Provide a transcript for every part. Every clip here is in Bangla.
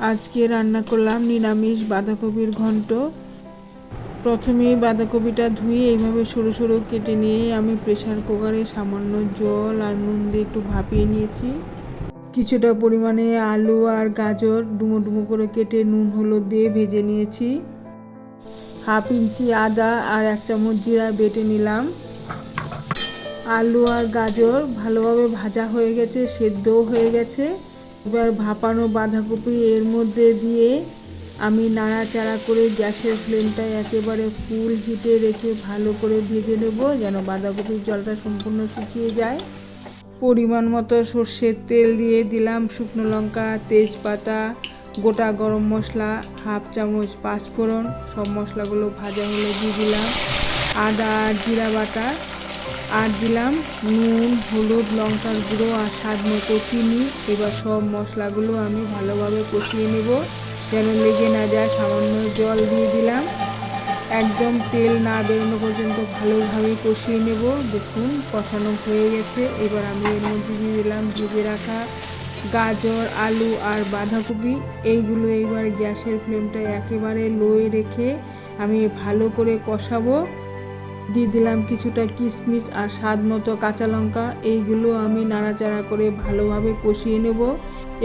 আজকে রান্না করলাম নিরামিষ বাঁধাকপির ঘন্ট। প্রথমেই বাঁধাকপিটা ধুয়ে এইভাবে সরু সরু কেটে নিয়ে আমি প্রেশার কুকারে সামান্য জল আর নুন দিয়ে একটু ভাপিয়ে নিয়েছি। কিছুটা পরিমাণে আলু আর গাজর ডুমো ডুমো করে কেটে নুন, হলুদ দিয়ে ভেজে নিয়েছি। হাফ ইঞ্চি আদা আর এক চামচ জিরা বেটে নিলাম। আলু আর গাজর ভালোভাবে ভাজা হয়ে গেছে, সেদ্ধও হয়ে গেছে। এবার ভাপানো বাঁধাকপি এর মধ্যে দিয়ে আমি নাড়াচাড়া করে গ্যাসের ফ্লেমটা একেবারে ফুল হিটে রেখে ভালো করে ভেজে নেব যেন বাঁধাকপির জলটা সম্পূর্ণ শুকিয়ে যায়। পরিমাণ মতো সর্ষের তেল দিয়ে দিলাম শুকনো লঙ্কা, তেজপাতা, গোটা গরম মশলা, হাফ চামচ পাঁচফোড়ন, সব মশলাগুলো ভাজা হলে দিয়ে দিলাম। আদা জিরা বাটা আর দিলাম নুন, হলুদ, লঙ্কার গুঁড়ো আর স্বাদ মতো চিনি। এবার সব মশলাগুলো আমি ভালোভাবে কষিয়ে নেব, যেন লেগে না যায়। সামান্য জল দিয়ে দিলাম। একদম তেল না বেরোনো পর্যন্ত ভালোভাবে কষিয়ে নেব। দেখুন, কষানো হয়ে গেছে। এবার আমি এর মধ্যে দিয়ে দিলাম ভেজে রাখা গাজর, আলু আর বাঁধাকপি। এইগুলো এইবার গ্যাসের ফ্লেমটা একেবারে লোয়ে রেখে আমি ভালো করে কষাবো। দিয়ে দিলাম কিছুটা কিশমিশ আর স্বাদ মতো কাঁচা লঙ্কা। এইগুলো আমি নাড়াচাড়া করে ভালোভাবে কষিয়ে নেব।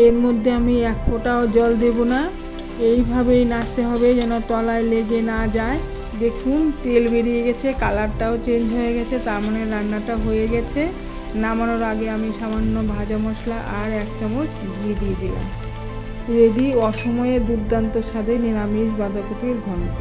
এর মধ্যে আমি এক ফোঁটাও জল দেব না। এইভাবেই নাড়তে হবে যেন তলায় লেগে না যায়। দেখুন, তেল বেরিয়ে গেছে, কালারটাও চেঞ্জ হয়ে গেছে, তার মানে রান্নাটা হয়ে গেছে। নামানোর আগে আমি সামান্য ভাজা মশলা আর এক চামচ ঘি দিয়ে দিলাম। রেডি অসময়ে দুর্দান্ত স্বাদে নিরামিষ বাঁধাকপির ঘন্ট।